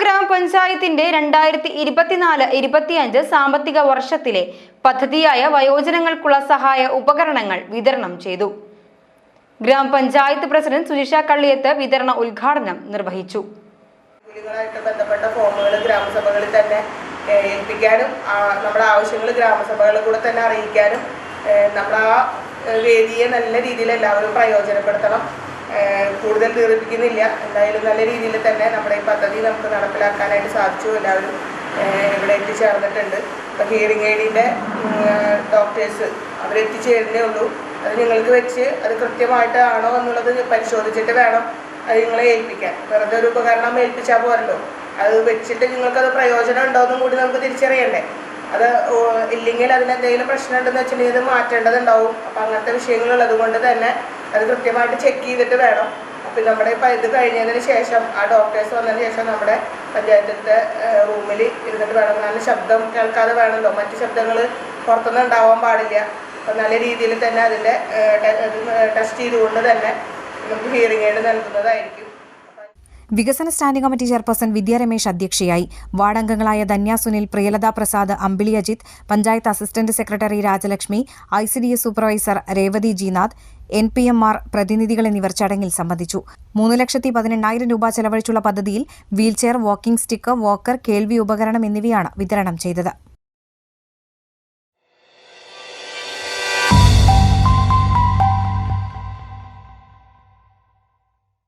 ഗ്രാമപഞ്ചായത്തിന്റെ രണ്ടായിരത്തി ഇരുപത്തിനാല് ഇരുപത്തിയഞ്ച് സാമ്പത്തിക വർഷത്തിലെ പദ്ധതിയായ വയോജനങ്ങൾക്കുള്ള സഹായ ഉപകരണങ്ങൾ വിതരണം ചെയ്തു. ഗ്രാമപഞ്ചായത്ത് പ്രസിഡന്റ് സുജിഷ കള്ളിയത്ത് വിതരണ ഉദ്ഘാടനം നിർവഹിച്ചു. ഫോമുകൾ ഗ്രാമസഭകളിൽ തന്നെ ഏൽപ്പിക്കാനും നമ്മുടെ ആവശ്യങ്ങൾ ഗ്രാമസഭകളിൽ കൂടെ തന്നെ അറിയിക്കാനും നമ്മൾ ആ വേദിയെ നല്ല രീതിയിൽ എല്ലാവരും പ്രയോജനപ്പെടുത്തണം. കൂടുതൽ ദീർഘിപ്പിക്കുന്നില്ല. എന്തായാലും നല്ല രീതിയിൽ തന്നെ നമ്മുടെ ഈ പദ്ധതി നമുക്ക് നടപ്പിലാക്കാനായിട്ട് സാധിച്ചു. എല്ലാവരും ഇവിടെ എത്തിച്ചേർന്നിട്ടുണ്ട്. ഇപ്പം ഹിയറിംഗ് എയ്ഡിന്റെ ഡോക്ടേഴ്സ് അവരെത്തിച്ചേരുന്നേ ഉള്ളൂ. അത് നിങ്ങൾക്ക് വെച്ച് അത് കൃത്യമായിട്ട് ആണോ എന്നുള്ളത് പരിശോധിച്ചിട്ട് വേണം അത് നിങ്ങളെ ഏൽപ്പിക്കാൻ. വെറുതെ ഒരു ഉപകരണം ഏൽപ്പിച്ചാൽ പോരല്ലോ. അത് വെച്ചിട്ട് നിങ്ങൾക്കത് പ്രയോജനം ഉണ്ടോയെന്നും കൂടി നമുക്ക് തിരിച്ചറിയണ്ടേ. അത് ഇല്ലെങ്കിൽ അതിനെന്തെങ്കിലും പ്രശ്നമുണ്ടെന്ന് വെച്ചിട്ടുണ്ടെങ്കിൽ അത് മാറ്റേണ്ടതുണ്ടാവും. അപ്പം അങ്ങനത്തെ വിഷയങ്ങളുള്ളത് കൊണ്ട് തന്നെ അത് കൃത്യമായിട്ട് ചെക്ക് ചെയ്തിട്ട് വേണം. അപ്പം നമ്മുടെ ഇപ്പം ഇത് കഴിഞ്ഞതിന് ശേഷം ആ ഡോക്ടേഴ്സ് വന്നതിന് ശേഷം നമ്മുടെ പഞ്ചായത്തിന്റെ റൂമിൽ ഇരുന്നിട്ട് വേണം. നല്ല ശബ്ദം കേൾക്കാതെ വേണമല്ലോ മറ്റ് ശബ്ദങ്ങൾ പുറത്തുനിന്ന് ഉണ്ടാവാൻ പാടില്ല. അപ്പം നല്ല രീതിയിൽ തന്നെ അതിന്റെ ടെസ്റ്റ് ചെയ്തുകൊണ്ട് തന്നെ നമുക്ക് ഹിയറിംഗ് എയ്ഡ് നൽകുന്നതായിരിക്കും. വികസന standing committee chairperson Vidya Ramesh അധ്യക്ഷയായി. വാർഡംഗങ്ങളായ Dhanya Sunil Priyalatha Prasad Ambili Ajith panchayat assistant secretary Rajalakshmi I C D S supervisor Revathi Jinath N P M R പ്രതിനിധികൾ എന്നിവർ ചടങ്ങിൽ സംബന്ധിച്ചു. മൂന്ന് ലക്ഷത്തി പതിനെണ്ണായിരം രൂപ ചെലവഴിച്ചുള്ള പദ്ധതിയിൽ വീൽചെയർ വാക്കിംഗ് സ്റ്റിക്ക് വാക്കർ കേൾവി ഉപകരണം എന്നിവയാണ് വിതരണം ചെയ്തത്.